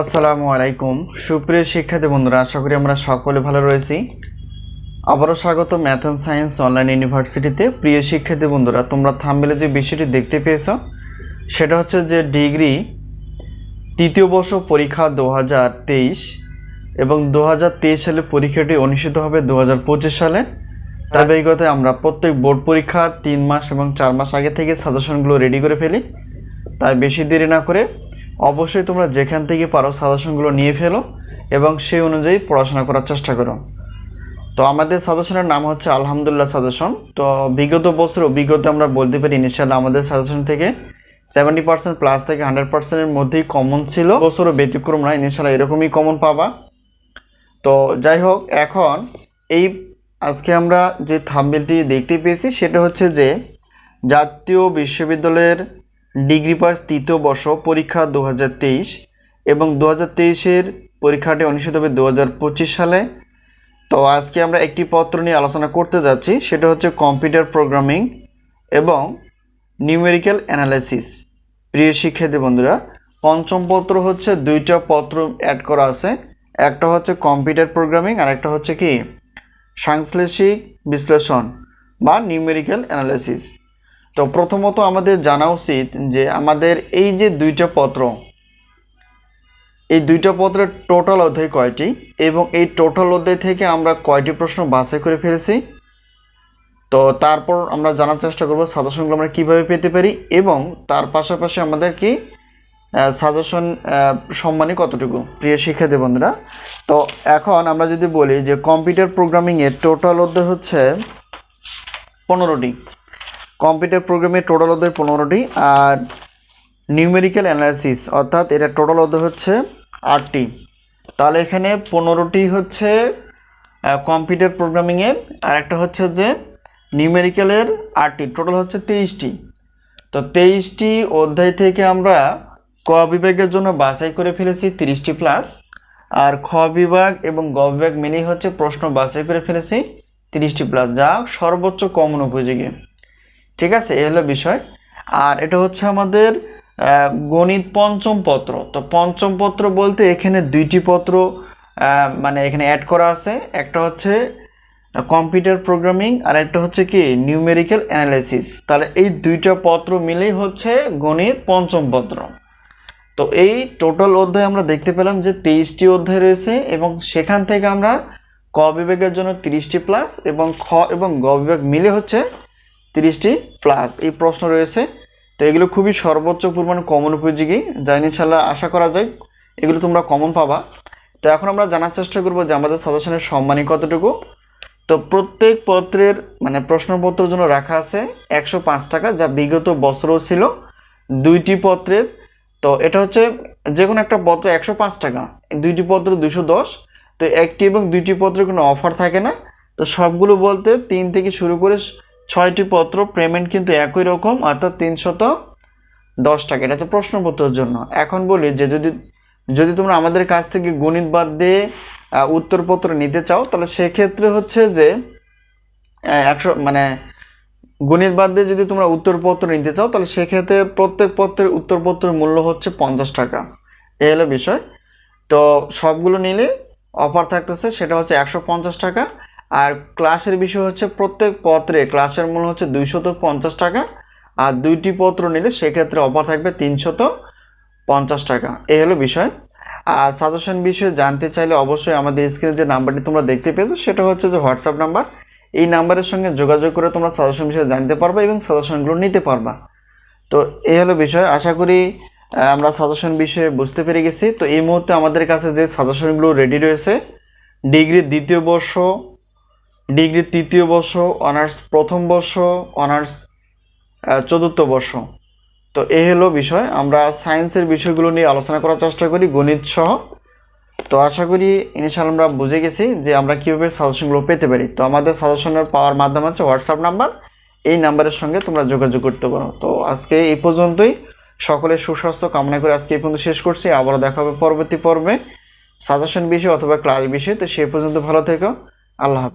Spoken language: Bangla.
আসসালামু আলাইকুম। সুপ্রিয় শিক্ষার্থী বন্ধুরা, আশা করি আমরা সকলে ভালো রয়েছি। আবারও স্বাগত ম্যাথ অ্যান্ড সায়েন্স অনলাইন ইউনিভার্সিটিতে। প্রিয় শিক্ষার্থী বন্ধুরা, তোমরা থামবেলে যে বিষয়টি দেখতে পেয়েছ, সেটা হচ্ছে যে ডিগ্রি তৃতীয় বর্ষ পরীক্ষা দু হাজার তেইশ এবং দু হাজার তেইশ সালে পরীক্ষাটি অনুষ্ঠিত হবে দু হাজার পঁচিশ সালে। ধারাবাহিকতায় আমরা প্রত্যেক বোর্ড পরীক্ষা তিন মাস এবং চার মাস আগে থেকে সাজেশনগুলো রেডি করে ফেলি। তাই বেশি দেরি না করে অবশ্যই তোমরা যেখান থেকে পারো সাজেশনগুলো নিয়ে ফেলো এবং সেই অনুযায়ী পড়াশোনা করার চেষ্টা করো। তো আমাদের সাজেশনের নাম হচ্ছে আলহামদুলিল্লাহ সাজেশন। তো বিগত বছর অভিজ্ঞতা আমরা বলতে পারি ইনিশিয়াল আমাদের সাজেশন থেকে সেভেন্টি পার্সেন্ট প্লাস থেকে হান্ড্রেড পার্সেন্টের মধ্যেই কমন ছিল। বছরও ব্যতিক্রম না ইনিশিয়াল এরকমই কমন পাবা। তো যাই হোক, এখন এই আজকে আমরা যে থাম্বেলটি দেখতে পেয়েছি, সেটা হচ্ছে যে জাতীয় বিশ্ববিদ্যালয়ের ডিগ্রি পাস তৃতীয় বর্ষ পরীক্ষা দু এবং দু হাজার পরীক্ষাটি অনুষ্ঠিত হবে দু হাজার পঁচিশ সালে। তো আজকে আমরা একটি পত্র নিয়ে আলোচনা করতে যাচ্ছি, সেটা হচ্ছে কম্পিউটার প্রোগ্রামিং এবং নিউমেরিক্যাল অ্যানালাইসিস। প্রিয় শিক্ষার্থী বন্ধুরা, পঞ্চম পত্র হচ্ছে দুইটা পত্র অ্যাড করা আছে। একটা হচ্ছে কম্পিউটার প্রোগ্রামিং, আর একটা হচ্ছে কি? সাংশ্লেষিক বিশ্লেষণ বা নিউমেরিক্যাল অ্যানালাইসিস। তো প্রথমত আমাদের জানা উচিত যে আমাদের এই যে দুইটা পত্র, এই দুইটা পত্রের টোটাল অধ্যায় কয়টি এবং এই টোটাল অধ্যায় থেকে আমরা কয়টি প্রশ্ন বাছাই করে ফেলেছি, তো তারপর আমরা জানার চেষ্টা করব সাজেশনগুলো আমরা কীভাবে পেতে পারি এবং তার পাশাপাশি আমাদের কি সাজেশন সম্মানী কতটুকু, প্রিয় শিক্ষার্থী বন্ধুরা? তো এখন আমরা যদি বলি যে কম্পিউটার প্রোগ্রামিংয়ের টোটাল অধ্যায় হচ্ছে পনেরোটি। কম্পিউটার প্রোগ্রামে টোটাল অধ্যায় পনেরোটি আর নিউমেরিক্যাল অ্যানালাইসিস অর্থাৎ এটা টোটাল অধ্যায় হচ্ছে আটটি। তাহলে এখানে পনেরোটি হচ্ছে কম্পিউটার প্রোগ্রামিংয়ের আর একটা হচ্ছে যে নিউমেরিক্যালের আটটি টোটাল হচ্ছে তেইশটি। তো তেইশটি অধ্যায় থেকে আমরা ক বিভাগের জন্য বাছাই করে ফেলেছি তিরিশটি প্লাস আর খ বিভাগ এবং গ বিভাগ মিলেই হচ্ছে প্রশ্ন বাছাই করে ফেলেছি তিরিশটি প্লাস যা সর্বোচ্চ কমন উপযোগী। ঠিক আছে? এই হলো বিষয়। আর এটা হচ্ছে আমাদের গণিত পঞ্চম পত্র। তো পঞ্চম পত্র বলতে এখানে দুইটি পত্র মানে এখানে অ্যাড করা আছে। একটা হচ্ছে কম্পিউটার প্রোগ্রামিং আর একটা হচ্ছে কি নিউমেরিক্যাল অ্যানালাইসিস তাহলে এই দুইটা পত্র মিলেই হচ্ছে গণিত পঞ্চম পত্র। তো এই টোটাল অধ্যায় আমরা দেখতে পেলাম যে তেইশটি অধ্যায় রয়েছে এবং সেখান থেকে আমরা ক বিভাগের জন্য তিরিশটি প্লাস এবং খ এবং গ বিভাগ মিলে হচ্ছে তিরিশটি প্লাস এই প্রশ্ন রয়েছে। তো এগুলো খুবই সর্বোচ্চ পরিমাণ কমন উপযোগী, যা ইনশাল্লাহ আশা করা যায় এগুলো তোমরা কমন পাবা। তো এখন আমরা জানার চেষ্টা করব যে আমাদের সাজেশনের সম্মানী কতটুকু। তো প্রত্যেক পত্রের মানে প্রশ্নপত্রের জন্য রাখা আছে একশো পাঁচ টাকা, যা বিগত বছরও ছিল দুইটি পত্রের। তো এটা হচ্ছে যে কোনো একটা পত্র একশো পাঁচ টাকা, দুইটি পত্র দুশো দশ। তো একটি এবং দুইটি পত্রের কোনো অফার থাকে না। তো সবগুলো বলতে তিন থেকে শুরু করে ছয়টি পত্র, পেমেন্ট কিন্তু একই রকম, অর্থাৎ তিনশত দশ টাকা। এটা হচ্ছে প্রশ্নপত্রের জন্য। এখন বলি যে যদি যদি তোমরা আমাদের কাছ থেকে গণিত বাদ দিয়ে উত্তরপত্র নিতে চাও, তাহলে সেক্ষেত্রে হচ্ছে যে একশো মানে গণিত বাদ দিয়ে যদি তোমরা উত্তরপত্র নিতে চাও, তাহলে সেক্ষেত্রে প্রত্যেক পত্রের উত্তরপত্রের মূল্য হচ্ছে পঞ্চাশ টাকা। এ হলো বিষয়। তো সবগুলো নিলে অফার থাকতেছে, সেটা হচ্ছে একশো পঞ্চাশ টাকা। আর ক্লাসের বিষয় হচ্ছে প্রত্যেক পত্রে ক্লাসের মূল্য হচ্ছে দুইশত পঞ্চাশ টাকা, আর দুইটি পত্র নিলে সেক্ষেত্রে অফার থাকবে তিনশত পঞ্চাশ টাকা। এই হলো বিষয়। আর সাজেশন বিষয়ে জানতে চাইলে অবশ্যই আমাদের স্ক্রিনে যে নাম্বারটি তোমরা দেখতে পেয়েছ, সেটা হচ্ছে যে হোয়াটসঅ্যাপ নাম্বার এই নাম্বারের সঙ্গে যোগাযোগ করে তোমরা সাজেশন বিষয়ে জানতে পারবা এবং সাজেশনগুলো নিতে পারবা। তো এই হলো বিষয়। আশা করি আমরা সাজেশন বিষয়ে বুঝতে পেরে গেছি। তো এই মুহূর্তে আমাদের কাছে যে সাজেশনগুলো রেডি রয়েছে ডিগ্রির দ্বিতীয় বর্ষ ডিগ্রি তৃতীয় বর্ষ, অনার্স প্রথম বর্ষ, অনার্স চতুর্থ বর্ষ। তো এই হলো বিষয়। আমরা সায়েন্সের বিষয়গুলো নিয়ে আলোচনা করার চেষ্টা করি, গণিত সহ। তো আশা করি ইনশাল আমরা বুঝে গেছি যে আমরা কীভাবে সাজেশনগুলো পেতে পারি। তো আমাদের সাজেশনের পাওয়ার মাধ্যম হচ্ছে হোয়াটসঅ্যাপ নাম্বার। এই নাম্বারের সঙ্গে তোমরা যোগাযোগ করতে পারো। তো আজকে এই পর্যন্তই। সকলের সুস্বাস্থ্য কামনা করে আজকে এই পর্যন্ত শেষ করছি। আবারও দেখা হবে পরবর্তী পর্বে। সাজেশন বিষয় অথবা ক্লাস বিষয়। তো সেই পর্যন্ত ভালো থেকো। আল্লাহ